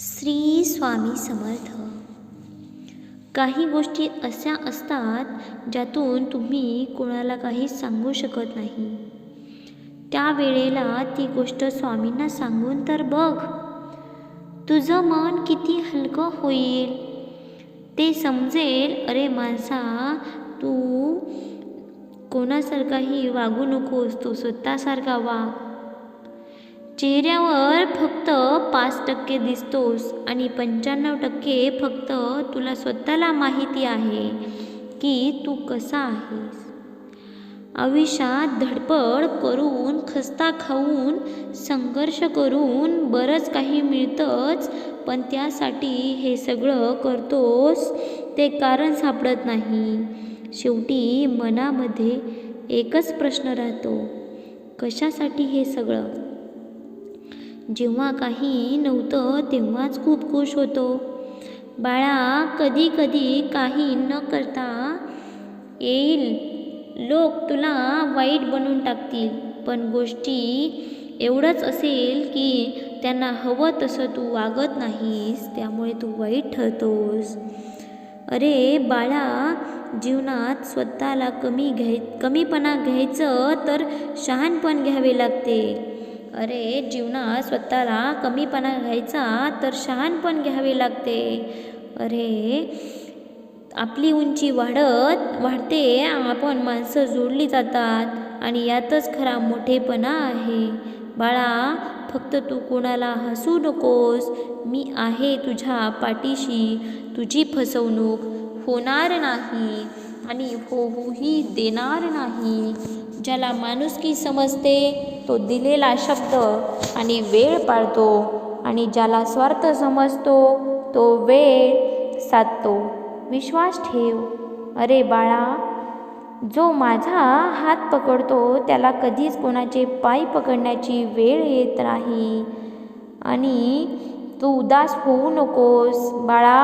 श्री स्वामी समर्थ. काही गोष्टी अशा असतात ज्यातून तुम्ही कोणाला काही सांगू शकत नाही. त्यावेळेला ती गोष्ट स्वामींना सांगून तर बघ. तुझं मन किती हलकं होईल. ते समजेल अरे माणसा तू कोणासारखाही वागू नकोस तू स्वतःसारखा वाग. चेहऱ्यावर फक्त पाच टक्के दिसतोस आणि पंच्याण्णव टक्के फक्त तुला स्वतःला माहिती आहे की तू कसा आहेस. आयुष्यात धडपड करून खस्ता खाऊन संघर्ष करून बरंच काही मिळतंच पण त्यासाठी हे सगळं करतोस ते कारण सापडत नाही. शेवटी मनामध्ये एकच प्रश्न राहतो कशासाठी हे सगळं? जेव्हा काही नव्हतं तेव्हाच खूप खुश होतो. बाळा कधी कधी काही न करता येईल. लोक तुला वाईट बनवून टाकतील पण गोष्टी एवढंच असेल की त्यांना हवं तसं तू वागत नाहीस त्यामुळे तू वाईट ठरतोस. अरे बाळा जीवनात स्वतःला कमी घ्याय कमीपणा घ्यायचं तर शहाणपण घ्यावे लागते. अरे जीवनात स्वतःला कमीपणा घ्यायचा तर शहाणपण घ्यावे लागते. अरे आपली उंची वाढत वाढते आपण माणसं जोडली जातात आणि यातच खरा मोठेपणा आहे. बाळा फक्त तू कोणाला हसू नकोस. मी आहे तुझ्या पाठीशी. तुझी फसवणूक होणार नाही आणि होऊही देणार नाही. ज्याला माणुसकी समजते तो दिलेला शब्द आणि वेळ पाळतो आणि ज्याला स्वार्थ समजतो तो वेळ साधतो. विश्वास ठेव. अरे बाळा जो माझा हात पकडतो त्याला कधीच कोणाचे पाय पकडण्याची वेळ येत नाही. आणि तू उदास होऊ नकोस. बाळा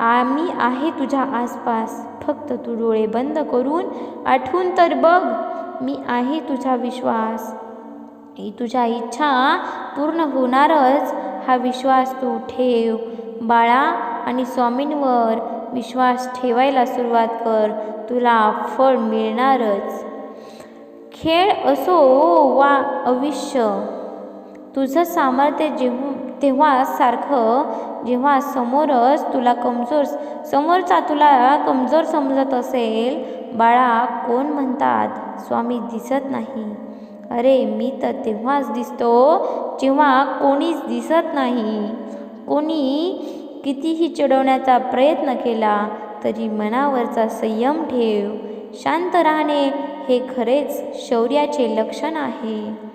आम्ही आहे तुझ्या आसपास. फक्त तू डोळे बंद करून आठवून तर बघ. मी आहे तुझा विश्वास. ही तुझ्या इच्छा पूर्ण होणारच. हा विश्वास तू ठेव. बाळा आणि स्वामींवर विश्वास ठेवायला सुरुवात कर. तुला फळ मिळणारच. खेळ असो वा आयुष्य तुझं सामर्थ्य जेव्हा तेव्हा सारखं जेव्हा समोरच तुला कमजोर समोरचा तुला कमजोर समजत असेल बाळा कोण म्हणतात? स्वामी दिसत नाही. अरे मी तर तेव्हाच दिसतो जेव्हा कोणीच दिसत नाही. कोणी कितीही चिडवण्याचा प्रयत्न केला तरी मनावरचा संयम ठेव. शांत राहणे हे खरेच शौर्याचे लक्षण आहे.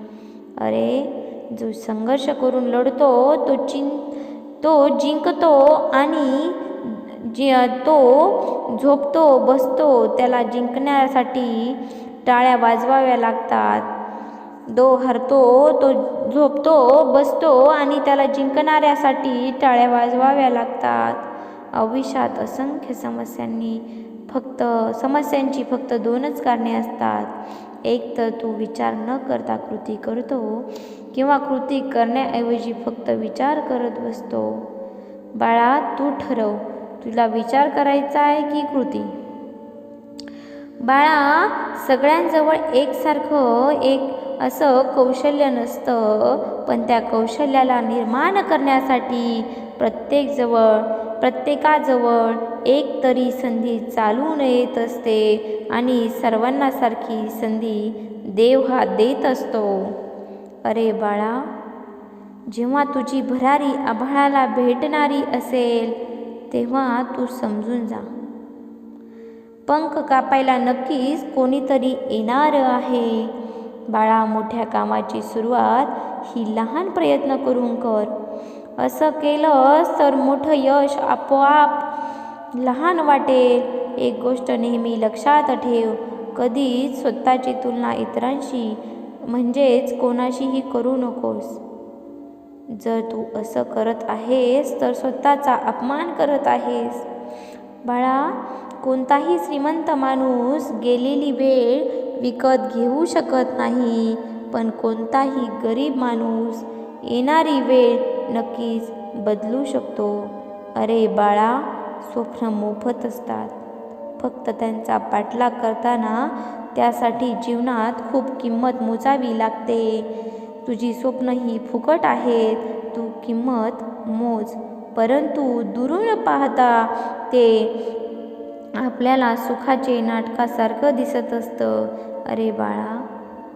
अरे जो संघर्ष करून लढतो तो चिं तो जिंकतो आणि जी तो झोपतो बसतो त्याला जिंकण्यासाठी टाळ्या वाजवाव्या लागतात. दो हरतो तो झोपतो बसतो आणि त्याला जिंकणाऱ्यासाठी टाळ्या वाजवाव्या लागतात. आयुष्यात असंख्य समस्यांनी फक्त समस्यांची फक्त दोनच कारणे असतात. एक तर तू विचार न करता कृती करतो किंवा कृती करण्याऐवजी फक्त विचार करत बसतो. बाळा तू ठरव. तुला विचार करायचा आहे की कृती? बाळा सगळ्यांजवळ एकसारखं एक असं कौशल्य नसतं पण त्या कौशल्याला निर्माण करण्यासाठी प्रत्येकजवळ प्रत्येकाजवळ एक तरी संधी चालून येत असते आणि सर्वांना सारखी संधी देव हा देत असतो. अरे बाळा जेव्हा तुझी भरारी आभाळाला भेटणारी असेल तेव्हा तू समजून जा. पंख कापायला नक्कीच कोणीतरी येणार आहे. बाळा मोठ्या कामाची सुरुवात ही लहान प्रयत्न करून कर. असं केलंस तर मोठं यश आपोआप लहान वाटेल. एक गोष्ट नेहमी लक्षात ठेव. कधीच स्वतःची तुलना इतरांशी म्हणजेच कोणाशीही करू नकोस. जर तू असं करत आहेस तर स्वतःचा अपमान करत आहेस. बाळा कोणताही श्रीमंत माणूस गेलेली वेळ विकत घेऊ शकत नाही पण कोणताही गरीब माणूस येणारी वेळ नक्कीच बदलू शकतो. अरे बाळा स्वप्न मोफत असतात. फक्त त्यांचा पाठलाग करताना त्यासाठी जीवनात खूप किंमत मोजावी लागते. तुझी स्वप्न ही फुकट आहेत. तू किंमत मोज परंतु दुरून पाहता ते आपल्याला सुखाचे नाटकासारखं दिसत असतं. अरे बाळा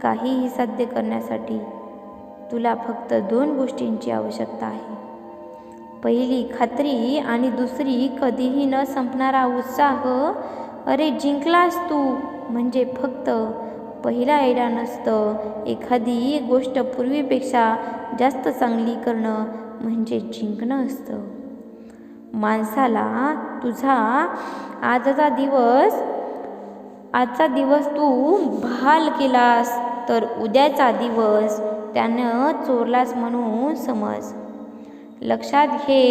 काहीही साध्य करण्यासाठी तुला फक्त दोन गोष्टींची आवश्यकता आहे. पहिली खात्री आणि दुसरी कधीही न संपणारा उत्साह. अरे जिंकलास तू म्हणजे फक्त पहिला आयडा नसतं. एखादी गोष्ट पूर्वीपेक्षा जास्त चांगली करणं म्हणजे जिंकणं असतं. माणसाला तुझा आजचा दिवस आजचा दिवस तू बहाल केलास तर उद्याचा दिवस त्यानं चोरलास म्हणून समज. लक्षात घे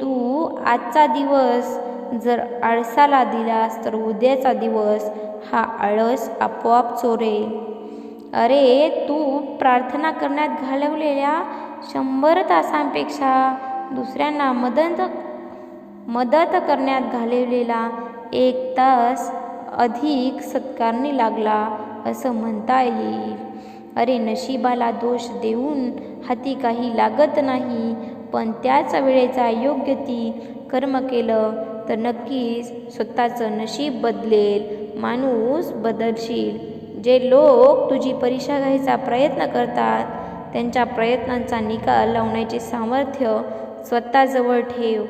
तू आजचा दिवस जर आळसाला दिलास तर उद्याचा दिवस हा आळस आपोआप चोरेल. अरे तू प्रार्थना करण्यात घालवलेल्या शंभर तासांपेक्षा दुसऱ्यांना मदत मदत करण्यात घालवलेला एक तास अधिक सत्कारणी लागला असं म्हणता येईल. अरे नशिबाला दोष देऊन हाती काही लागत नाही पण त्याच वेळेचा योग्य ती कर्म केलं तर नक्कीच स्वतःचं नशीब बदलेल माणूस बदलशील. जे लोक तुझी परीक्षा घ्यायचा प्रयत्न करतात त्यांच्या प्रयत्नांचा निकाल लावण्याचे सामर्थ्य स्वतःजवळ ठेव.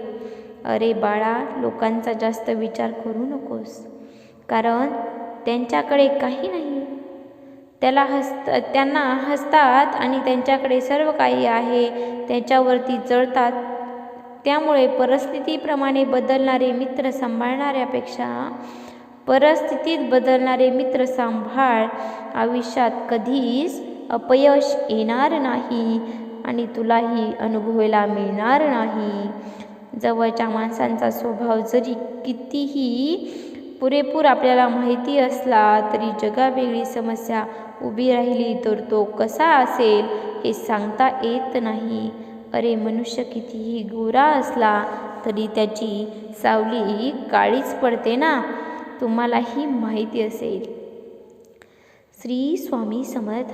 अरे बाळा लोकांचा जास्त विचार करू नकोस. कारण त्यांच्याकडे काही नाही. त्याला हसत त्यांना हसतात आणि त्यांच्याकडे सर्व काही आहे. त्याच्यावरती जळतात. त्यामुळे परिस्थितीप्रमाणे बदलणारे मित्र सांभाळणाऱ्यापेक्षा परिस्थितीत बदलणारे मित्र सांभाळ. आयुष्यात कधीच अपयश येणार नाही आणि तुलाही अनुभवायला मिळणार नाही. जवळच्या माणसांचा स्वभाव जरी कितीही पुरेपूर आपल्याला माहिती असला तरी जगावेगळी समस्या उभी राहिली तर तो कसा असेल हे सांगता येत नाही. अरे मनुष्य कितीही गोरा असला तरी त्याची सावली काळीच पडते ना? तुम्हालाही माहिती असेल. श्री स्वामी समर्थ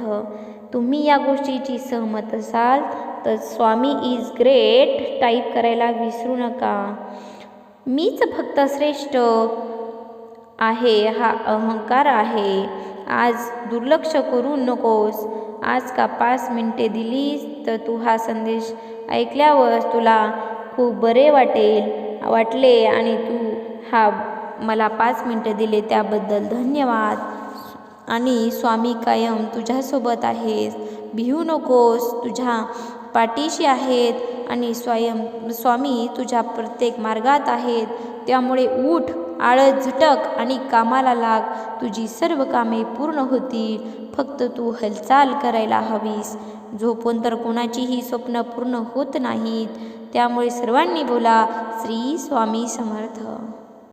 तुम्ही या गोष्टीची सहमत असाल तर स्वामी इज ग्रेट टाईप करायला विसरू नका. मीच फक्त श्रेष्ठ आहे हा अहंकार आहे. आज दुर्लक्ष करू नकोस. आज का पाच मिनटे दिलीस तर तू हा संदेश ऐकल्यावर तुला खूप बरे वाटेल वाटले आणि तू हा मला पाच मिनटं दिले त्याबद्दल धन्यवाद. आणि स्वामी कायम तुझ्यासोबत आहेस भिवू नकोस तुझ्या पाठीशी आहेत. आणि स्वयं स्वामी तुझ्या प्रत्येक मार्गात आहेत. त्यामुळे उठ आळस झटक आणि कामाला लाग. तुझी सर्व कामे पूर्ण होतील. फक्त तू हालचाल करायला हवीस. झोपून तर कोणाचीही स्वप्न पूर्ण होत नाहीत त्यामुळे सर्वांनी बोला श्री स्वामी समर्थ.